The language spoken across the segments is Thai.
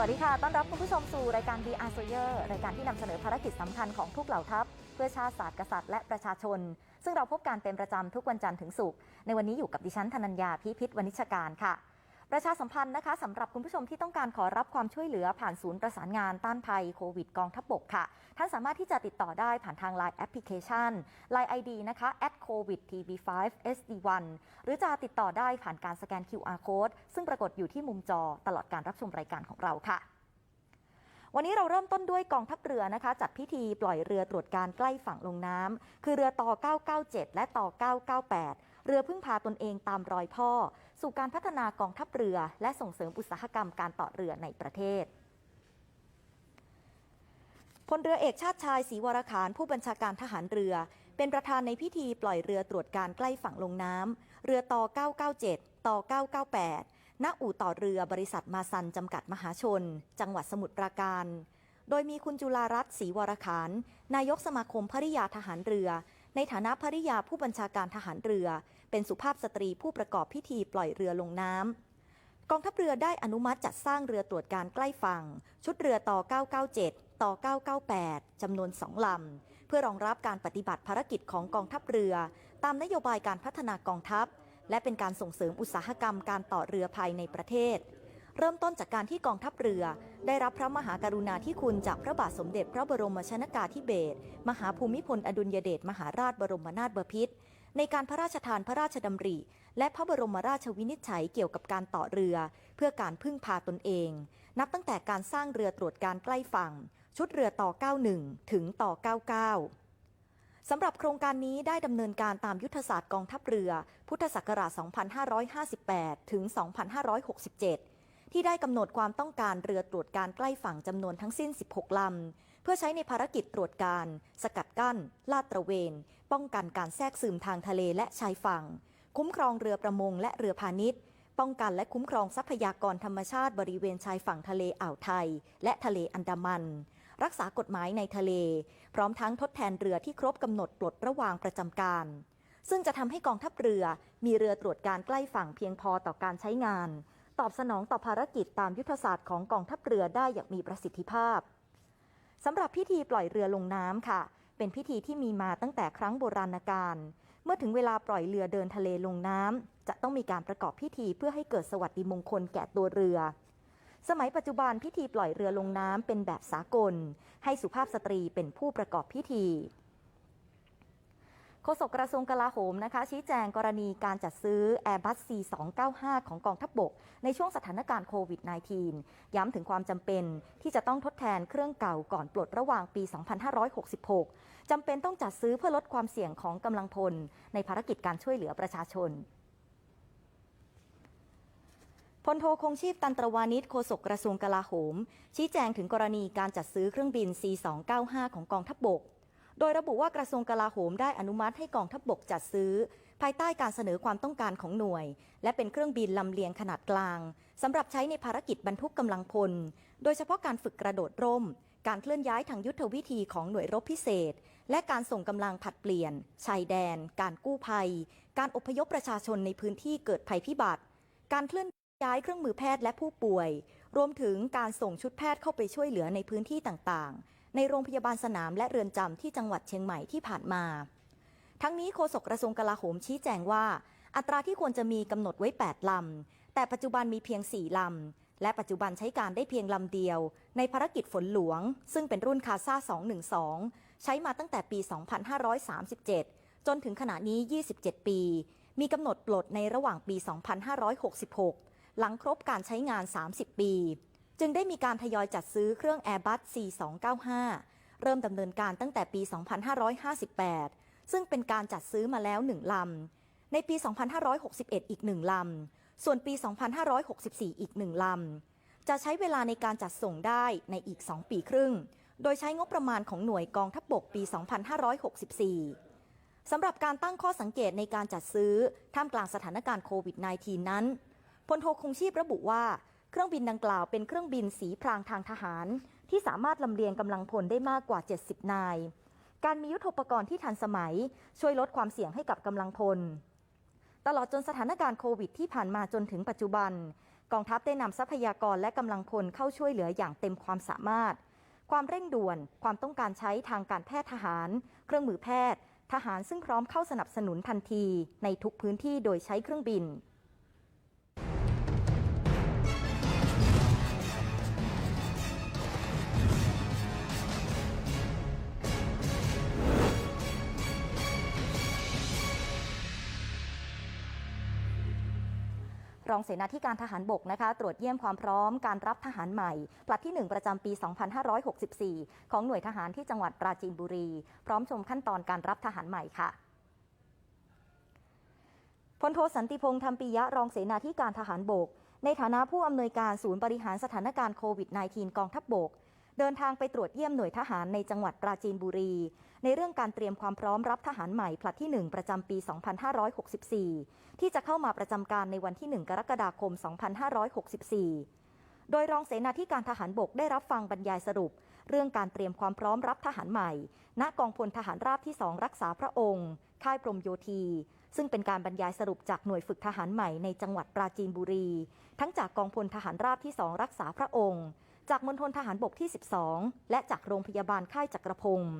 วัสดีค่ะ ต้อนรับคุณผู้ชมสู่รายการ The a s o y e r รายการที่นำเสนอภารกิจสำคัญของทุกเหล่าทัพ เพื่อชาติศาสตร์กษัตริย์และประชาชน ซึ่งเราพบการเป็นประจำทุกวันจันทร์ถึงศุกร์ ในวันนี้อยู่กับดิฉันธนัญญาพิพิธวณิชการค่ะ ประชาสัมพันธ์นะคะสำหรับคุณผู้ชมที่ต้องการขอรับความช่วยเหลือผ่านศูนย์ประสานงานต้านภัยโควิดกองทัพบกค่ะ ท่านสามารถที่จะติดต่อได้ผ่านทาง Line แอปพลิเคชัน Line ID นะคะ @covidtv5sd1 หรือจะติดต่อได้ผ่านการสแกน QR code ซึ่งปรากฏอยู่ที่มุมจอตลอดการรับชมรายการของเราค่ะวันนี้เราเริ่มต้นด้วยกองทัพเรือนะคะ จัดพิธีปล่อยเรือตรวจการใกล้ฝั่งลงน้ำคือเรือต่อ 997 และต่อ 998 เรือพึ่งพาตนเองตามรอยพ่อ สู่การพัฒนากองทัพเรือ และส่งเสริมอุตสาหกรรมการต่อเรือในประเทศพลเรือเอกชาติชายศรีวรขานผู้บัญชาการทหารเรือ เป็นประธานในพิธีปล่อยเรือตรวจการใกล้ฝั่งลงน้ำเรือต่อ 997 ต่อ 998 ณ อู่ต่อเรือบริษัทมาซันจำกัดมหาชน จังหวัดสมุทรปราการ โดยมีคุณจุลารัตน์ศรีวรขานนายกสมาคมภริยาทหารเรือ ในฐานะภริยาผู้บัญชาการทหารเรือ เป็นสุภาพสตรีผู้ประกอบพิธีปล่อยเรือลงน้ำกองทัพเรือได้อนุมัติจัดสร้างเรือตรวจการใกล้ฝั่ง ชุดเรือต่อ 997 ต่อ 998 จำนวน 2 ลำ เพื่อรองรับการปฏิบัติภารกิจของกองทัพเรือ ตามนโยบายการพัฒนากองทัพ และเป็นการส่งเสริมอุตสาหกรรมการต่อเรือภายในประเทศ เริ่มต้นจากการที่กองทัพเรือ ได้รับพระมหากรุณาธิคุณจากพระบาทสมเด็จพระบรมชนากาธิเบศรมหาภูมิพลอดุลยเดชมหาราชบรมนาถบพิตรในการพระราชทานพระราชดำริ และพระบรมราชวินิจฉัยเกี่ยวกับการต่อเรือ เพื่อการพึ่งพาตนเอง นับตั้งแต่การสร้างเรือตรวจการใกล้ฝั่ง ชุดเรือต่อ 91 ถึงต่อ 99สำหรับโครงการนี้ได้ดำเนินการตามยุทธศาสตร์กองทัพเรือ พุทธศักราช 2558 ถึง 2567 ที่ได้กำหนดความต้องการเรือตรวจการใกล้ฝั่งจำนวนทั้งสิ้น 16 ลำ เพื่อใช้ในภารกิจตรวจการ สกัดกั้น ลาดตระเวน ป้องกันการแทรกซึมทางทะเลและชายฝั่ง คุ้มครองเรือประมงและเรือพาณิชย์ ป้องกันและคุ้มครองทรัพยากรธรรมชาติบริเวณชายฝั่งทะเลอ่าวไทย และทะเลอันดามัน รักษากฎหมายในทะเล พร้อมทั้งทดแทนเรือที่ครบกำหนดปลดระวางประจำการซึ่งจะทำให้กองทัพเรือมีเรือตรวจการใกล้ฝั่งเพียงพอต่อการใช้งาน ตอบสนองต่อภารกิจตามยุทธศาสตร์ของกองทัพเรือได้อย่างมีประสิทธิภาพสำหรับพิธีปล่อยเรือลงน้ำค่ะ เป็นพิธีที่มีมาตั้งแต่ครั้งโบราณกาลเมื่อถึงเวลาปล่อยเรือเดินทะเลลงน้ำจะต้องมีการประกอบพิธีเพื่อให้เกิดสวัสดิมงคลแก่ตัวเรือ สมัยปัจจุบันพิธีปล่อยเรือลงน้ำเป็นแบบสากล ให้สุภาพสตรีเป็นผู้ประกอบพิธี โฆษกกระทรวงกลาโหมนะคะ ชี้แจงกรณีการจัดซื้อ Airbus C295 ของกองทัพบบก ในช่วงสถานการณ์โควิด -19 ย้ำถึงความจำเป็นที่จะต้องทดแทนเครื่องเก่าก่อนปลดระหว่างปี 2566 จำเป็นต้องจัดซื้อเพื่อลดความเสี่ยงของกำลังพล ในภารกิจการช่วยเหลือประชาชนพลโทคงชีพตันตรวานิชโฆษกกระทรวงกลาโหม ชี้แจงถึงกรณีการจัดซื้อเครื่องบิน C295 ของกองทัพบบก โดยระบุว่ากระทรวงกลาโหมได้อนุมัติให้กองทัพบบกจัดซื้อ ภายใต้การเสนอความต้องการของหน่วย และเป็นเครื่องบินลำเลียงขนาดกลางสำหรับใช้ในภารกิจบรรทุกกำลังพล โดยเฉพาะการฝึกกระโดดร่ม การเคลื่อนย้ายทางยุทธวิธีของหน่วยรบพิเศษ และการส่งกำลังผัดเปลี่ยน ชายแดน การกู้ภัย การอพยพประชาชนในพื้นที่เกิดภัยพิบัติ การเคลื่อนย้ายเครื่องมือแพทย์และผู้ป่วย รวมถึงการส่งชุดแพทย์เข้าไปช่วยเหลือในพื้นที่ต่างๆ ในโรงพยาบาลสนามและเรือนจำที่จังหวัดเชียงใหม่ที่ผ่านมา ทั้งนี้โฆษกกระทรวงกลาโหมชี้แจงว่า อัตราที่ควรจะมีกำหนดไว้ 8 ลำ แต่ปัจจุบันมีเพียง 4 ลำ และปัจจุบันใช้การได้เพียงลำเดียว ในภารกิจฝนหลวง ซึ่งเป็นรุ่นคาซ่า 212 ใช้มาตั้งแต่ปี 2537 จนถึงขณะนี้ 27 ปี มีกำหนดปลดในระหว่างปี 2566 หลังครบการใช้งาน 30 ปี จึงได้มีการทยอยจัดซื้อเครื่อง Airbus C295 เริ่มดำเนินการตั้งแต่ปี 2558 ซึ่งเป็นการจัดซื้อมาแล้ว 1 ลำ ในปี 2561 อีก 1 ลำ ส่วนปี 2564 อีก 1 ลำ จะใช้เวลาในการจัดส่งได้ในอีก 2 ปีครึ่ง โดยใช้งบประมาณของหน่วยกองทัพบบกปี 2564 สำหรับการตั้งข้อสังเกตในการจัดซื้อท่ามกลางสถานการณ์โควิด -19 นั้นพลโทคงชีพระบุว่า เครื่องบินดังกล่าวเป็นเครื่องบินสีพรางทางทหาร ที่สามารถลำเลียงกำลังพลได้มากกว่า 70 นาย การมียุทโธปกรณ์ที่ทันสมัย ช่วยลดความเสี่ยงให้กับกำลังพล ตลอดจนสถานการณ์โควิดที่ผ่านมาจนถึงปัจจุบัน กองทัพได้นำทรัพยากรและกำลังพลเข้าช่วยเหลืออย่างเต็มความสามารถ ความเร่งด่วน ความต้องการใช้ทางการแพทย์ทหาร เครื่องมือแพทย์ ทหารซึ่งพร้อมเข้าสนับสนุนทันที ในทุกพื้นที่โดยใช้เครื่องบิน รองเสนาธิการทหารบกนะคะ ตรวจเยี่ยมความพร้อมการรับทหารใหม่ ปลัดที่ 1 ประจำปี 2564 ของหน่วยทหารที่จังหวัดปราจีนบุรี พร้อมชมขั้นตอนการรับทหารใหม่ค่ะพลโทสันติพงษ์ธรรมปิยะรองเสนาธิการทหารบก ในฐานะผู้อำนวยการศูนย์บริหารสถานการณ์โควิด -19 กองทัพบบก เดินทางไปตรวจเยี่ยมหน่วยทหารในจังหวัดปราจีนบุรี ในเรื่องการเตรียมความพร้อมรับทหารใหม่ผลัดที่ 1 ประจำปี 2564 ที่จะเข้ามาประจำการในวันที่ 1 กรกฎาคม 2564 โดยรองเสนาธิการทหารบกได้รับฟังบรรยายสรุป เรื่องการเตรียมความพร้อมรับทหารใหม่ ณกองพลทหารราบที่ 2 รักษาพระองค์ ค่ายพรมโยธีซึ่งเป็นการบรรยายสรุปจากหน่วยฝึกทหารใหม่ในจังหวัดปราจีนบุรี ทั้งจากกองพลทหารราบที่ 2 รักษาพระองค์ จากมณฑลทหารบกที่ 12 และจากโรงพยาบาลค่ายจักรพงศ์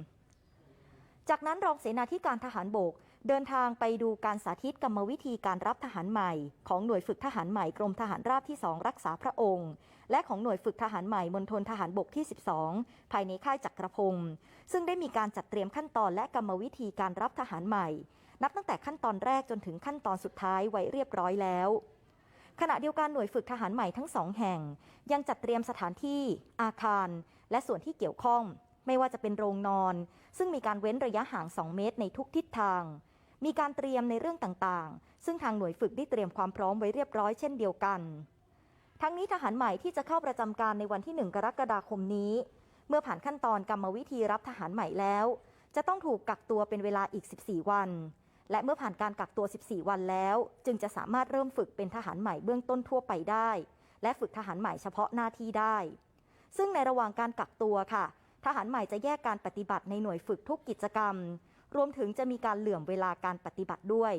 จากนั้นรองเสนาธิการทหารบกเดินทางไปดูการสาธิตกรรมวิธีการรับทหารใหม่ ของหน่วยฝึกทหารใหม่กรมทหารราบที่ 2 รักษาพระองค์ และของหน่วยฝึกทหารใหม่มณฑลทหารบกที่ 12 ภายในค่ายจักรพงศ์ซึ่งได้มีการจัดเตรียมขั้นตอนและกรรมวิธีการรับทหารใหม่ นับตั้งแต่ขั้นตอนแรกจนถึงขั้นตอนสุดท้ายไว้เรียบร้อยแล้ว ขณะเดียวกันหน่วยฝึกทหารใหม่ทั้งสองแห่ง ยังจัดเตรียมสถานที่อาคาร และส่วนที่เกี่ยวข้อง ไม่ว่าจะเป็นโรงนอน ซึ่งมีการเว้นระยะห่าง 2 เมตรในทุกทิศทาง มีการเตรียมในเรื่องต่างๆ ซึ่งทางหน่วยฝึกได้เตรียมความพร้อมไว้เรียบร้อยเช่นเดียวกัน ทั้งนี้ทหารใหม่ที่จะเข้าประจำการในวันที่ 1 กรกฎาคมนี้ เมื่อผ่านขั้นตอนกรรมวิธีรับทหารใหม่แล้ว จะต้องถูกกักตัวเป็นเวลาอีก 14 วัน และเมื่อผ่านการกักตัว 14 วันแล้ว จึงจะสามารถเริ่มฝึกเป็นทหารใหม่เบื้องต้นทั่วไปได้ และฝึกทหารใหม่เฉพาะหน้าที่ได้ ซึ่งในระหว่างการกักตัวค่ะ ทหารใหม่จะแยกการปฏิบัติในหน่วยฝึกทุกกิจกรรม รวมถึงจะมีการเหลื่อมเวลาการปฏิบัติด้วย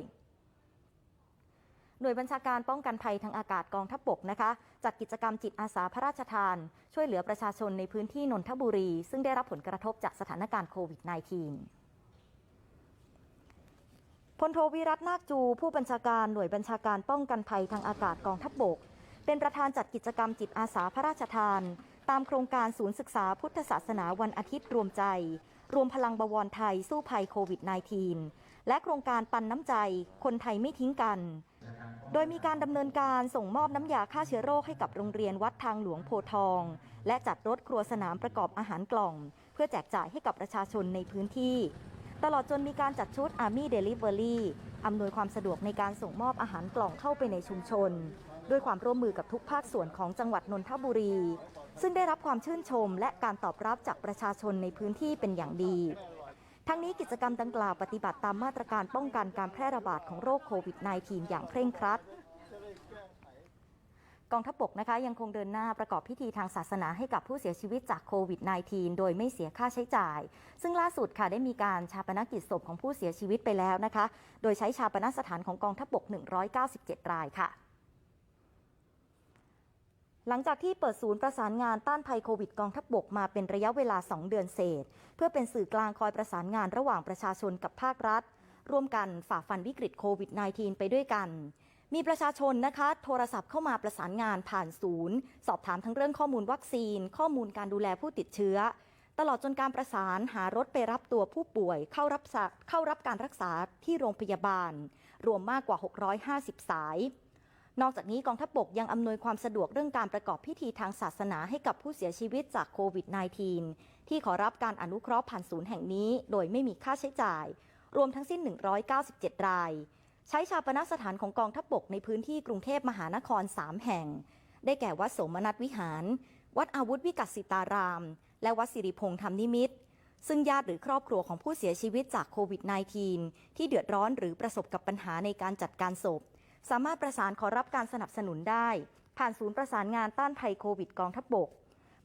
หน่วยบัญชาการป้องกันภัยทางอากาศกองทัพบกนะคะจัดกิจกรรมจิตอาสาพระราชทาน ช่วยเหลือประชาชนในพื้นที่นนทบุรี ซึ่งได้รับผลกระทบจากสถานการณ์โควิด -19 พลโทวิรัตนาคจู ผู้บัญชาการหน่วยบัญชาการป้องกันภัยทางอากาศกองทัพบบก เป็นประธานจัดกิจกรรมจิตอาสาพระราชทาน ตามโครงการศูนย์ศึกษาพุทธศาสนาวันอาทิตย์รวมใจ รวมพลังบวรไทยสู้ภัยโควิด -19 และโครงการปันน้ำใจ คนไทยไม่ทิ้งกัน โดยมีการดำเนินการส่งมอบน้ำยาฆ่าเชื้อโรคให้กับโรงเรียนวัดทางหลวงโพทอง และจัดรถครัวสนามประกอบอาหารกล่อง เพื่อแจกจ่ายให้กับประชาชนในพื้นที่ ตลอดจนมีการจัดชุด Army Delivery อำนวยความสะดวกในการส่งมอบอาหารกล่องเข้าไปในชุมชน ด้วยความร่วมมือกับทุกภาคส่วนของจังหวัดนนทบุรี ซึ่งได้รับความชื่นชมและการตอบรับจากประชาชนในพื้นที่เป็นอย่างดี ทั้งนี้กิจกรรมดังกล่าวปฏิบัติตามมาตรการป้องกันการแพร่ระบาดของโรคโควิด -19 อย่างเคร่งครัด กองทัพบกนะคะยังคงเดินหน้าประกอบพิธีทางศาสนาให้กับผู้เสียชีวิตจากโควิด -19 โดยไม่เสียค่าใช้จ่าย ซึ่งล่าสุดค่ะได้มีการชาปนกิจศพของผู้เสียชีวิตไปแล้วนะคะ โดยใช้ชาปนสถานของกองทัพบก197 รายค่ะหลังจากที่เปิดศูนย์ประสานงานต้านภัยโควิดกองทัพบกมาเป็นระยะเวลา 2 เดือนเศษ เพื่อเป็นสื่อกลางคอยประสานงานระหว่างประชาชนกับภาครัฐ ร่วมกันฝ่าฟันวิกฤตโควิด -19 ไปด้วยกัน มีประชาชนนะคะ โทรศัพท์เข้ามาประสานงานผ่านศูนย์ สอบถามทั้งเรื่องข้อมูลวัคซีน ข้อมูลการดูแลผู้ติดเชื้อ ตลอดจนการประสานหารถไปรับตัวผู้ป่วย เข้ารับเข้ารับการรักษาที่โรงพยาบาล รวมมากกว่า 650 สาย นอกจากนี้กองทัพบกยังอำนวยความสะดวกเรื่องการประกอบพิธีทางศาสนาให้กับผู้เสียชีวิตจากโควิด -19 ที่ขอรับการอนุเคราะห์ผ่านศูนย์แห่งนี้ โดยไม่มีค่าใช้จ่าย รวมทั้งสิ้น 197 ราย ใช้ชาปนสถานของกองทัพบกในพื้นที่กรุงเทพมหานคร 3 แห่ง ได้แก่วัดสมนัสวิหาร วัดอาวุธวิกัสิตาราม และวัดสิริพงษ์ธรรมนิมิตรซึ่งญาติหรือครอบครัวของผู้เสียชีวิตจากโควิด -19 ที่เดือดร้อนหรือประสบกับปัญหาในการจัดการศพ สามารถประสานขอรับการสนับสนุนได้ ผ่านศูนย์ประสานงานต้านภัยโควิดกองทัพบก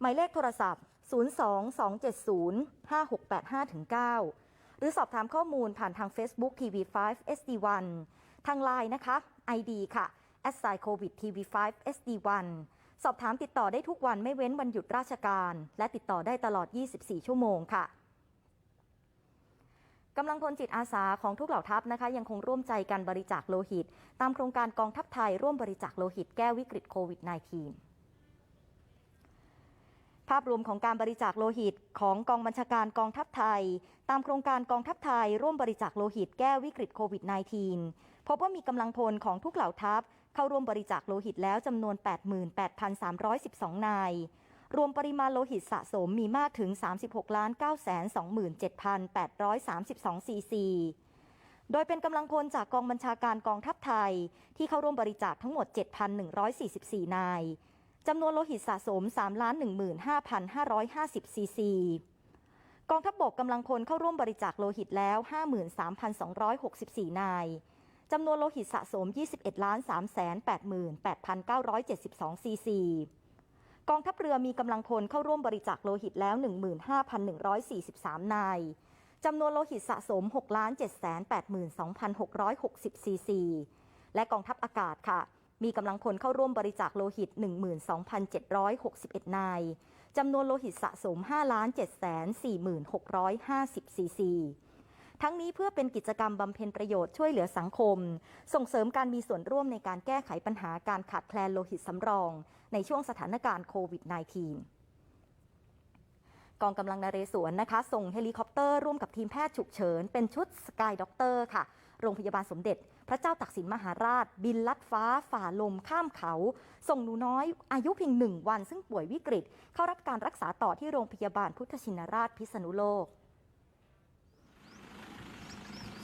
หมายเลขโทรศัพท์ 022705685-9 หรือสอบถามข้อมูลผ่านทาง Facebook TV5 SD1 ทางไลน์นะคะ ID ค่ะ a s i covid tv5 sd1 สอบถามติดต่อได้ทุกวันไม่เว้นวันหยุดราชการ และติดต่อได้ตลอด 24 ชั่วโมงค่ะกำลังพลจิตอาสาของทุกเหล่าทัพนะคะ ยังคงร่วมใจกันบริจาคโลหิต ตามโครงการกองทัพไทยร่วมบริจาคโลหิตแก้วิกฤตโควิด -19 ภาพรวมของการบริจาคโลหิตของกองบัญชาการกองทัพไทย ตามโครงการกองทัพไทย ร่วมบริจาคโลหิตแก้วิกฤตโควิด -19 พบว่ามีกำลังพลของทุกเหล่าทัพ เข้าร่วมบริจาคโลหิตแล้วจำนวน 88,312 นาย รวมปริมาณโลหิตสะสมมีมากถึง 36 927,832 ซีซี โดยเป็นกำลังพลจากกองบัญชาการกองทัพไทย ที่เข้าร่วมบริจาคทั้งหมด 7,144 นาย จำนวนโลหิตสะสม 315,550 ซีซี กองทัพบบกกำลังพลเข้าร่วมบริจาคโลหิตแล้ว 53,264 นาย จำนวนโลหิตสะสม 21 388,972 ซีซี กองทัพเรือมีกำลังพลเข้าร่วมบริจาคโลหิตแล้ว 15,143 นาย จำนวนโลหิตสะสม 6,782,660 ซีซี และกองทัพอากาศค่ะ มีกำลังพลเข้าร่วมบริจาคโลหิต 12,761 นายจำนวนโลหิตสะสม5,746,50 ซีซี ทั้งนี้เพื่อเป็นกิจกรรมบำเพ็ญประโยชน์ช่วยเหลือสังคม ส่งเสริมการมีส่วนร่วมในการแก้ไขปัญหาการขาดแคลนโลหิตสำรอง ในช่วงสถานการณ์โควิด -19 กองกำลังนเรศวรนะคะ ส่งเฮลิคอปเตอร์ร่วมกับทีมแพทย์ฉุกเฉิน เป็นชุดสกายด็อกเตอร์ค่ะ โรงพยาบาลสมเด็จ พระเจ้าตักสินมหาราช บินลัดฟ้าฝ่าลมข้ามเขา ส่งหนูน้อยอายุเพียงหนึ่งวัน ซึ่งป่วยวิกฤต เข้ารับการรักษาต่อที่โรงพยาบาลพุทธชินราชพิษณุโลก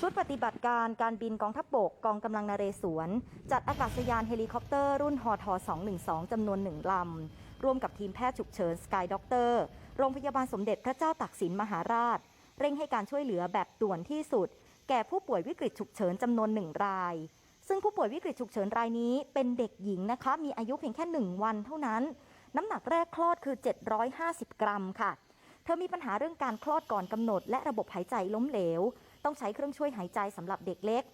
ชุดปฏิบัติการการบินกองทัพบบกกองกำลังนเรศวร จัดอากาศยานเฮลิคอปเตอร์รุ่นฮทอ212 จำนวนหนึ่งลำ ร่วมกับทีมแพทย์ฉุกเฉินสกายด็อกเตอร์โรงพยาบาลสมเด็จพระเจ้าตากสินมหาราช เร่งให้การช่วยเหลือแบบด่วนที่สุด แก่ผู้ป่วยวิกฤตฉุกเฉินจำนวนหนึ่งราย ซึ่งผู้ป่วยวิกฤตฉุกเฉินรายนี้เป็นเด็กหญิงนะคะ มีอายุเพียงแค่หนึ่งวันเท่านั้น น้ำหนักแรกคลอดคือ 750 กรัมค่ะ เธอมีปัญหาเรื่องการคลอดก่อนกำหนด และระบบหายใจล้มเหลว ต้องใช้เครื่องช่วยหายใจสำหรับเด็กเล็ก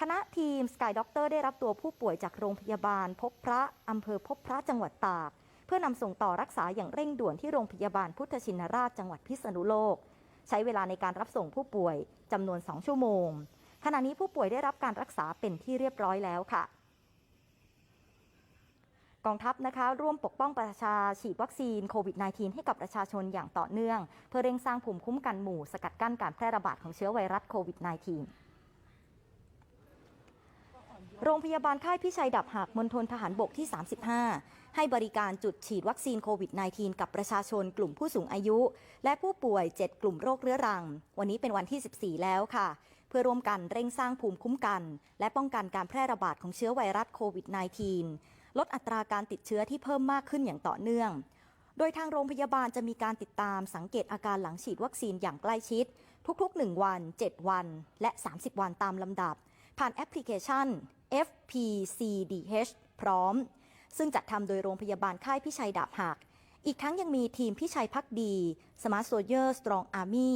คณะทีมสกายด็อกเตอร์ได้รับตัวผู้ป่วยจากโรงพยาบาล พบพระอำเภอพบพระจังหวัดตาก เพื่อนำส่งต่อรักษาอย่างเร่งด่วนที่โรงพยาบาลพุทธชินราชจังหวัดพิษณุโลก ใช้เวลาในการรับส่งผู้ป่วยจำนวน 2 ชั่วโมง ขณะนี้ผู้ป่วยได้รับการรักษาเป็นที่เรียบร้อยแล้วค่ะกองทัพนะคะร่วมปกป้องประชาฉีดวัคซีนโควิด -19 ให้กับประชาชนอย่างต่อเนื่อง เพื่อเร่งสร้างภูมิคุ้มกันหมู่สกัดกั้นการแพร่ระบาดของเชื้อไวรัสโควิด -19 โรงพยาบาลค่ายพิชัยดับหักมณฑลทหารบกที่ 35 ให้บริการจุดฉีดวัคซีนโควิด -19 กับประชาชนกลุ่มผู้สูงอายุ และผู้ป่วย 7 กลุ่มโรคเรื้อรัง วันนี้เป็นวันที่ 14 แล้วค่ะ เพื่อร่วมกันเร่งสร้างภูมิคุ้มกัน และป้องกันการแพร่ระบาดของเชื้อไวรัสโควิด -19 ลดอัตราการติดเชื้อที่เพิ่มมากขึ้นอย่างต่อเนื่องโดยทางโรงพยาบาลจะมีการติดตามสังเกตอาการหลังฉีดวัคซีนอย่างใกล้ชิด ทุกๆ 1 วัน 7 วัน และ 30 วันตามลำดับ ผ่านแอปพลิเคชัน FPCDH พร้อม ซึ่งจัดทำโดยโรงพยาบาลค่ายพิชัยดาบหัก อีกทั้งยังมีทีมพิชัยพักดี Smart Soldier Strong Army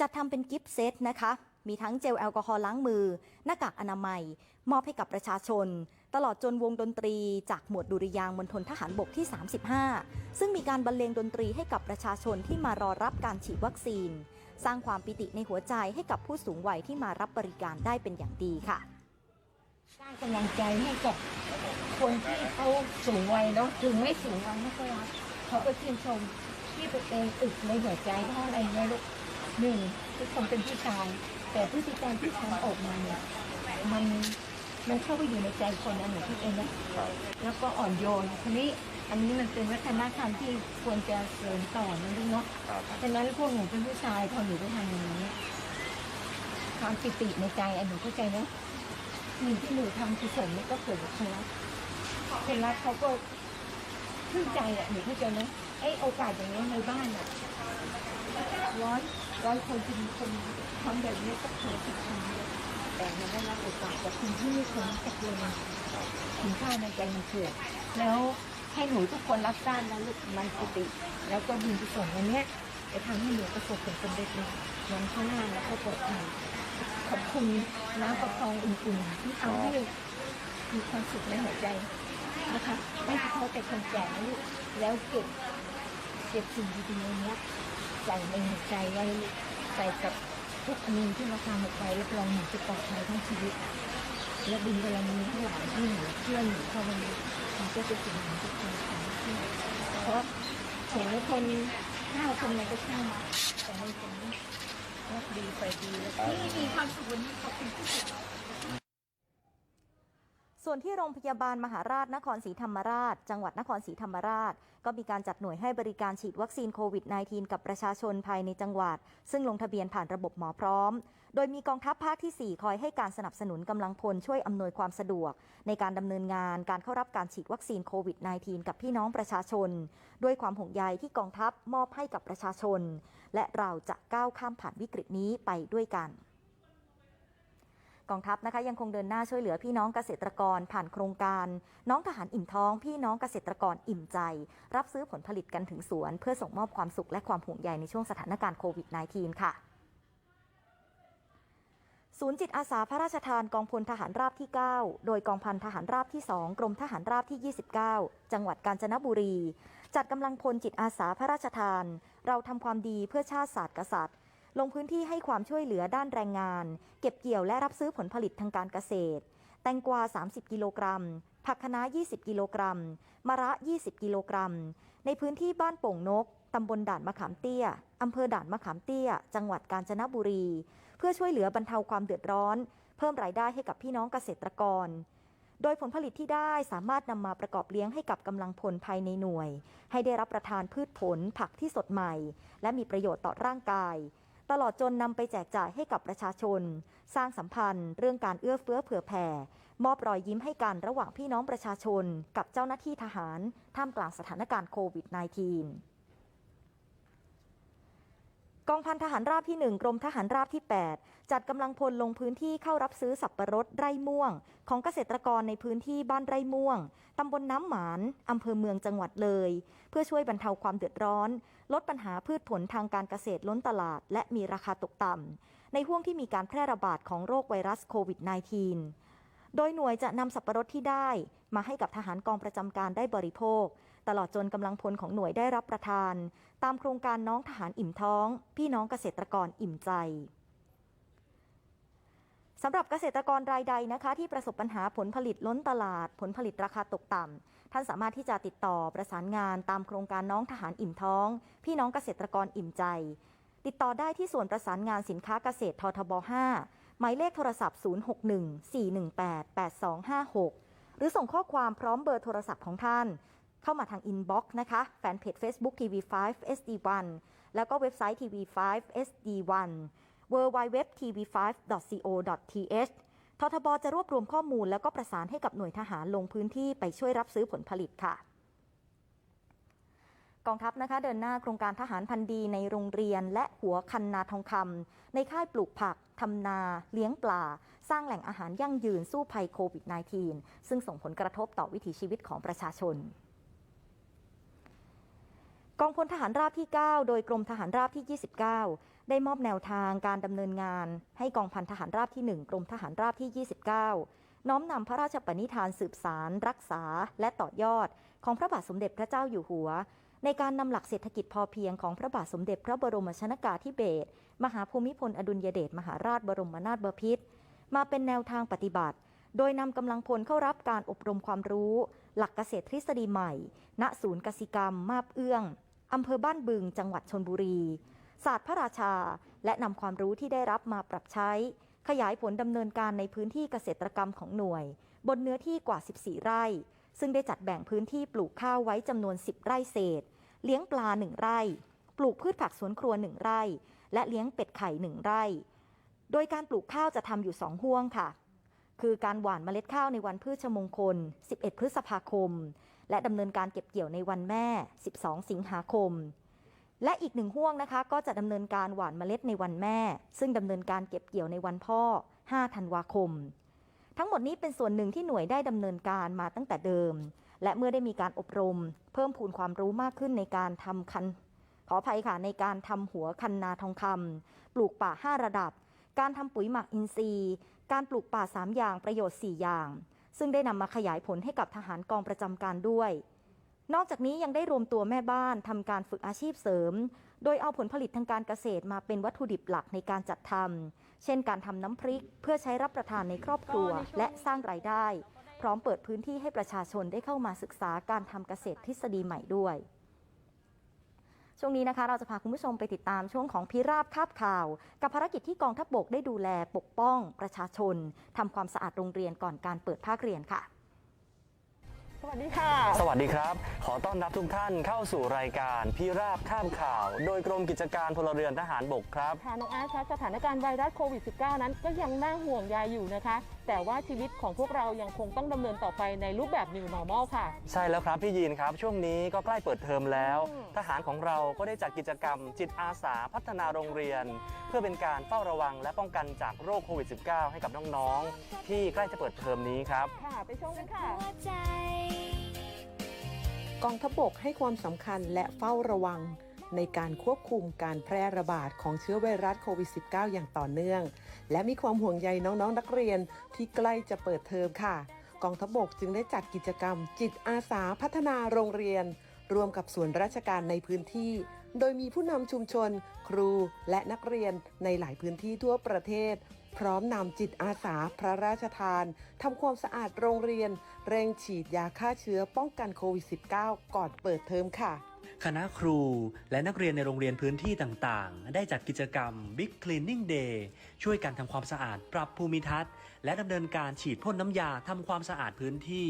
จัดทำเป็นกิฟต์เซตนะคะ มีทั้งเจลแอลกอฮอล์ล้างมือ หน้ากากอนามัย มอบให้กับประชาชน ตลอดจนวงดนตรี จากหมวดดุริยางมณฑลทหารบกที่ 35 ซึ่งมีการบรรเลงดนตรีให้กับประชาชนที่มารอรับการฉีดวัคซีน สร้างความปิติในหัวใจให้กับผู้สูงวัยที่มารับบริการได้เป็นอย่างดีค่ะ สร้างกำลังใจให้กับคนที่เขาสูงวัยเนาะถึงไม่สูงวัยไม่ก็รักเขาก็ชื่นชมที่ตัวเองอึดในหัวใจเพราะอะไรเนี่ยลูกหนึ่งทุกคนเป็นผู้ชาย แต่พฤติกรรมที่ทำออกมาเนี่ยมันมันเข้าไปอยู่ในใจคนนะหนูคิดเองนะแล้วก็อ่อนโยนทีนี้อันนี้มันเป็นวัฒนธรรมที่ควรจะเสริมต่อนะลูกเนาะฉะนั้นพวกหนูเป็นผู้ชายพอหนูไปทำอย่างนี้ ความปิติในใจอันหนูเข้าใจเนาะ สิ่งที่หนูทำกุศลนี่ก็เกิดจากคนรักคนรักเขาก็ชื่นใจอะหนูเข้าใจไหมไอ้โอกาสอย่างนี้ในบ้านอะร้อยร้อยคนจะมีคนทำแบบนี้ก็เกิดสิบคนแต่มันได้รับโอกาสจากคนที่ไม่เคยรู้จักเลยคุณค่าในใจมันเกิดแล้วให้หนูทุกคนรับทราบนะลูกมันสติ แล้วก็บุญกุศลอันเนี้ยจะทำให้หนูประสบผลสำเร็จในวันข้างหน้าแล้วก็ปลอดภัย ขอบคุณน้ำประคองอุ่นๆที่ทำให้มีความสุขในหัวใจนะคะไม่เฉพาะแต่คนแก่นะลูกแล้วเก็บเก็บสิ่งดีๆเนี้ยใส่ในหัวใจไว้ใส่กับทุกอันนี้ที่เราทำออกไปรับรองหนูจะปลอดภัยทั้งชีวิต และบุญบารมีทั้งหลายที่หนูเชื่อหนูเข้ามานี้มันก็จะเป็นอย่งที่คุณทำที่เพราะเห็นคนห้าคนอะไรก็ช่างแต่ในคนนี้รัก ดีไปดีแล้วที่มีความสุขวันนี้ขอบคุณที่สุด ส่วนที่โรงพยาบาลมหาราชนครศรีธรรมราช จังหวัดนครศรีธรรมราช ก็มีการจัดหน่วยให้บริการฉีดวัคซีนโควิด -19 กับประชาชนภายในจังหวัด ซึ่งลงทะเบียนผ่านระบบหมอพร้อม โดยมีกองทัพภาคที่ 4 คอยให้การสนับสนุนกำลังพลช่วยอำนวยความสะดวก ในการดำเนินงานการเข้ารับการฉีดวัคซีนโควิด -19 กับพี่น้องประชาชน ด้วยความห่วงใยที่กองทัพมอบให้กับประชาชน และเราจะก้าวข้ามผ่านวิกฤตนี้ไปด้วยกัน กองทัพนะคะยังคงเดินหน้าช่วยเหลือพี่น้องเกษตรกรผ่านโครงการ น้องทหารอิ่มท้อง พี่น้องเกษตรกรอิ่มใจ รับซื้อผลผลิตกันถึงสวน เพื่อส่งมอบความสุขและความห่วงใยในช่วงสถานการณ์โควิด -19 ค่ะศูนย์จิตอาสาพระราชทานกองพลทหารราบที่ 9 โดยกองพันทหารราบที่ 2 กรมทหารราบที่ 29 จังหวัดกาญจนบุรี จัดกำลังพลจิตอาสาพระราชทาน เราทำความดีเพื่อชาติศาสตร์กษัตริย์ ลงพื้นที่ให้ความช่วยเหลือด้านแรงงาน เก็บเกี่ยวและรับซื้อผลผลิตทางการเกษตร แตงกวา 30 กิโลกรัม ผักคะน้า 20 กิโลกรัม มะระ 20 กิโลกรัม ในพื้นที่บ้านโป่งนก ตำบลด่านมะขามเตี้ย อำเภอด่านมะขามเตี้ย จังหวัดกาญจนบุรี เพื่อช่วยเหลือบรรเทาความเดือดร้อน เพิ่มรายได้ให้กับพี่น้องเกษตรกรโดยผลผลิตที่ได้สามารถนำมาประกอบเลี้ยงให้กับกำลังพลภายในหน่วย ให้ได้รับประทานพืชผลผักที่สดใหม่ และมีประโยชน์ต่อร่างกาย ตลอดจนนำไปแจกจ่ายให้กับประชาชน สร้างสัมพันธ์ เรื่องการเอื้อเฟื้อเผื่อแผ่ มอบรอยยิ้มให้กันระหว่างพี่น้องประชาชน กับเจ้าหน้าที่ทหาร ท่ามกลางสถานการณ์โควิด -19 องพันทหารราบที่ 1 กรมทหารราบที่ 8 จัดกำลังพลลงพื้นที่เข้ารับซื้อสับปะรดไร่ม่วง ของเกษตรกรในพื้นที่บ้านไร่ม่วงตำบลน้ำหมานอำเภอเมืองจังหวัดเลย เพื่อช่วยบรรเทาความเดือดร้อน ลดปัญหาพืชผลทางการเกษตรล้นตลาด และมีราคาตกต่ำในห่วงที่มีการแพร่ระบาดของโรคไวรัสโควิด -19 โดยหน่วยจะนำสับปะรดที่ได้ มาให้กับทหารกองประจำการได้บริโภค ตลอดจนกำลังพลของหน่วยได้รับประทาน ตามโครงการน้องทหารอิ่มท้อง พี่น้องเกษตรกรอิ่มใจสำหรับเกษตรกรรายใดนะคะ ที่ประสบปัญหาผลผลิตล้นตลาด ผลผลิตราคาตกต่ำท่านสามารถที่จะติดต่อประสานงานตามโครงการน้องทหารอิ่มท้อง พี่น้องเกษตรกรอิ่มใจ ติดต่อได้ที่ส่วนประสานงานสินค้าเกษตรททบ 5 หมายเลขโทรศัพท์ 061-418-8256 หรือส่งข้อความพร้อมเบอร์โทรศัพท์ของท่าน เข้ามาทางอินบ็อกซ์นะคะ แฟนเพจ Facebook TV5 SD1 แล้วก็เว็บไซต์ TV5 SD1 www.tv5.co.th ททบจะรวบรวมข้อมูลแล้วก็ประสานให้กับหน่วยทหารลงพื้นที่ไปช่วยรับซื้อผลผลิตค่ะ กองทัพนะคะเดินหน้าโครงการทหารพันธุ์ดีในโรงเรียนและหัวคันนาทองคำในค่ายปลูกผักทำนา เลี้ยงปลา สร้างแหล่งอาหารยั่งยืนสู้ภัยโควิด -19 ซึ่งส่งผลกระทบต่อวิถีชีวิตของประชาชน กองพลทหารราบที่ 9 โดยกรมทหารราบที่ 29 ได้มอบแนวทางการดำเนินงาน ให้กองพันทหารราบที่ 1 กรมทหารราบที่ 29 น้อมนำพระราชปณิธานสืบสาร รักษา และต่อยอด ของพระบาทสมเด็จพระเจ้าอยู่หัว ในการนำหลักเศรษฐกิจพอเพียงของพระบาทสมเด็จพระบรมชนากาธิเบศรมหาภูมิพลอดุลยเดชมหาราชบรมนาถบพิตรมาเป็นแนวทางปฏิบัติ โดยนำกำลังพลเข้ารับการอบรมความรู้ หลักเกษตรทฤษฎีใหม่ ณศูนย์กสิกรรม มาบเอื้อง อำเภอบ้านบึง จังหวัดชนบุรี ศาสตร์พระราชา และนำความรู้ที่ได้รับมาปรับใช้ ขยายผลดำเนินการในพื้นที่เกษตรกรรมของหน่วย บนเนื้อที่กว่า 14 ไร่ ซึ่งได้จัดแบ่งพื้นที่ปลูกข้าวไว้จำนวน 10 ไร่เศษ เลี้ยงปลา 1 ไร่ ปลูกพืชผักสวนครัว 1 ไร่ และเลี้ยงเป็ดไข่ 1 ไร่ โดยการปลูกข้าวจะทำอยู่ 2 ห่วงค่ะ คือการหว่านเมล็ดข้าวในวันพืชมงคล 11 พฤษภาคม และดำเนินการเก็บเกี่ยวในวันแม่ 12 สิงหาคม และอีกหนึ่งห่วงนะคะ ก็จะดำเนินการหว่านเมล็ดในวันแม่ ซึ่งดำเนินการเก็บเกี่ยวในวันพ่อ 5 ธันวาคม ทั้งหมดนี้เป็นส่วนหนึ่งที่หน่วยได้ดำเนินการมาตั้งแต่เดิม และเมื่อได้มีการอบรม เพิ่มพูนความรู้มากขึ้นในการทำคันขออภัยค่ะในการทำหัวคันนาทองคำปลูกป่า 5 ระดับ การทำปุ๋ยหมักอินทรีย์ การปลูกป่า 3 อย่างประโยชน์ 4 อย่าง ซึ่งได้นำมาขยายผลให้กับทหารกองประจำการด้วย นอกจากนี้ยังได้รวมตัวแม่บ้านทำการฝึกอาชีพเสริม โดยเอาผลผลิตทางการเกษตรมาเป็นวัตถุดิบหลักในการจัดทำเช่นการทำน้ำพริก เพื่อใช้รับประทานในครอบครัว และสร้างรายได้ พร้อมเปิดพื้นที่ให้ประชาชนได้เข้ามาศึกษาการทำเกษตรทฤษฎีใหม่ด้วย ช่วงนี้นะคะเราจะพาคุณผู้ชมไปติดตามช่วงของพิราบคาบข่าว กับภารกิจที่กองทัพบบกได้ดูแลปกป้องประชาชนทำความสะอาดโรงเรียนก่อนการเปิดภาคเรียนค่ะ สวัสดีค่ะ สวัสดีครับ ขอต้อนรับทุกท่านเข้าสู่รายการพิราบข้ามข่าว โดยกรมกิจการพลเรือนทหารบกครับค่ะน้องอาร์ตคะสถานการณ์ไวรัสโควิด -19 นั้นก็ยังน่าห่วงใยอยู่นะคะแต่ว่าชีวิตของพวกเรายังคงต้องดำเนินต่อไปในรูปแบบ New Normal ค่ะ ใช่แล้วครับพี่ยีนครับ ช่วงนี้ก็ใกล้เปิดเทอมแล้ว อืม ทหารของเราก็ได้จัดกิจกรรม จิตอาสาพัฒนาโรงเรียน เพื่อเป็นการเฝ้าระวังและป้องกันจากโรคโควิด -19 ให้กับน้องๆ ที่ใกล้จะเปิดเทอมนี้ครับ ค่ะ ไปชมกันค่ะกองทัพบกให้ความสำคัญและเฝ้าระวัง ในการควบคุมการแพร่ระบาดของเชื้อไวรัสโควิด -19 อย่างต่อเนื่อง และมีความห่วงใยน้องๆนักเรียนที่ใกล้จะเปิดเทอมค่ะ กองทัพบกจึงได้จัดกิจกรรม จิตอาสาพัฒนาโรงเรียน รวมกับส่วนราชการในพื้นที่ โดยมีผู้นำชุมชน ครูและนักเรียนในหลายพื้นที่ทั่วประเทศพร้อมนำจิตอาสาพระราชทานทำความสะอาดโรงเรียน เร่งฉีดยาฆ่าเชื้อป้องกันโควิด -19 ก่อนเปิดเทอมค่ะ คณะครูและนักเรียนในโรงเรียนพื้นที่ต่างๆ ได้จัดกิจกรรม Big Cleaning Day ช่วยกันทำความสะอาดปรับภูมิทัศน์ และดำเนินการฉีดพ่นน้ำยาทำความสะอาดพื้นที่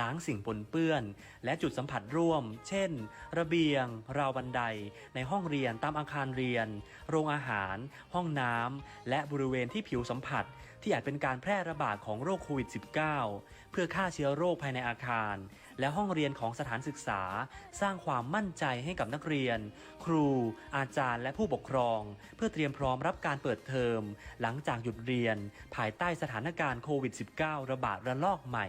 ล้างสิ่งปนเปื้อน และจุดสัมผัสร่วม เช่น ระเบียง ราวบันได ในห้องเรียนตามอาคารเรียน โรงอาหาร ห้องน้ำและบริเวณที่ผิวสัมผัส ที่อาจเป็นการแพร่ระบาดของโรคโควิด -19 เพื่อฆ่าเชื้อโรคภายในอาคาร และห้องเรียนของสถานศึกษา สร้างความมั่นใจให้กับนักเรียน ครู อาจารย์และผู้ปกครอง เพื่อเตรียมพร้อมรับการเปิดเทอม หลังจากหยุดเรียน ภายใต้สถานการณ์โควิด -19 ระบาดระลอกใหม่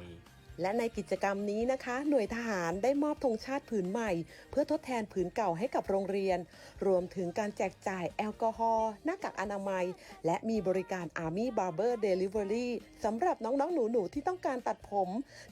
และในกิจกรรมนี้นะคะ หน่วยทหารได้มอบธงชาติผืนใหม่ เพื่อทดแทนผืนเก่าให้กับโรงเรียน รวมถึงการแจกจ่ายแอลกอฮอล์หน้ากากอนามัย และมีบริการ Army Barber Delivery สำหรับน้องๆ หนูๆ ที่ต้องการตัดผม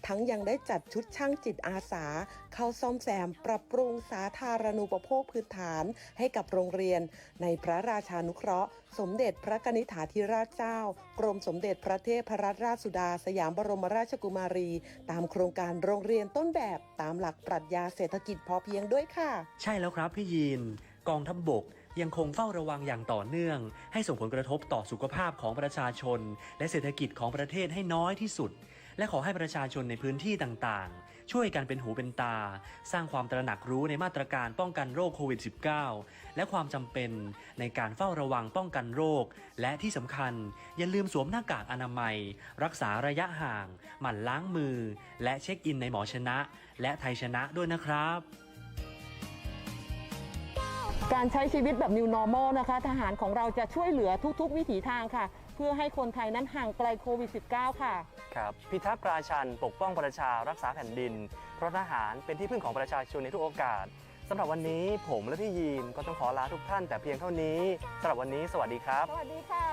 ทั้งยังได้จัดชุดช่างจิตอาสา เข้าซ่อมแซม ปรับปรุงสาธารณูปโภคพื้นฐานให้กับโรงเรียน ในพระราชานุเคราะห์ สมเด็จพระกนิษฐาธิราชเจ้า กรมสมเด็จพระเทพรัตนราชสุดา สยามบรมราชกุมารีตามโครงการโรงเรียนต้นแบบตามหลักปรัชญาเศรษฐกิจพอเพียงด้วยค่ะ ใช่แล้วครับพี่ยีน กองทัพบบกยังคงเฝ้าระวังอย่างต่อเนื่อง ให้ส่งผลกระทบต่อสุขภาพของประชาชน และเศรษฐกิจของประเทศให้น้อยที่สุด และขอให้ประชาชนในพื้นที่ต่าง ช่วยกันเป็นหูเป็นตา สร้างความตระหนักรู้ในมาตรการป้องกันโรคโควิด -19 และความจำเป็นในการเฝ้าระวังป้องกันโรค และที่สำคัญอย่าลืมสวมหน้ากากอนามัย รักษาระยะห่าง หมั่นล้างมือ และเช็คอินในหมอชนะ และไทยชนะด้วยนะครับ การใช้ชีวิตแบบ New Normal นะคะ ทหารของเราจะช่วยเหลือทุกๆ วิถีทางค่ะ เพื่อให้คนไทยนั้นห่างไกลโควิด -19 ค่ะ ครับพิทักษ์ราชันปกป้องประชารักษาแผ่นดิน เพราะทหารเป็นที่พึ่งของประชาชนในทุกโอกาสสำหรับวันนี้ผมและพี่ยีนก็ต้องขอลาทุกท่านแต่เพียงเท่านี้สำหรับวันนี้สวัสดีครับ สวัสดีค่ะ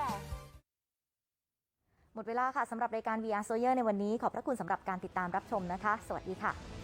หมดเวลาค่ะสำหรับรายการ VR Soyer ในวันนี้ ขอบพระคุณสำหรับการติดตามรับชมนะคะ สวัสดีค่ะ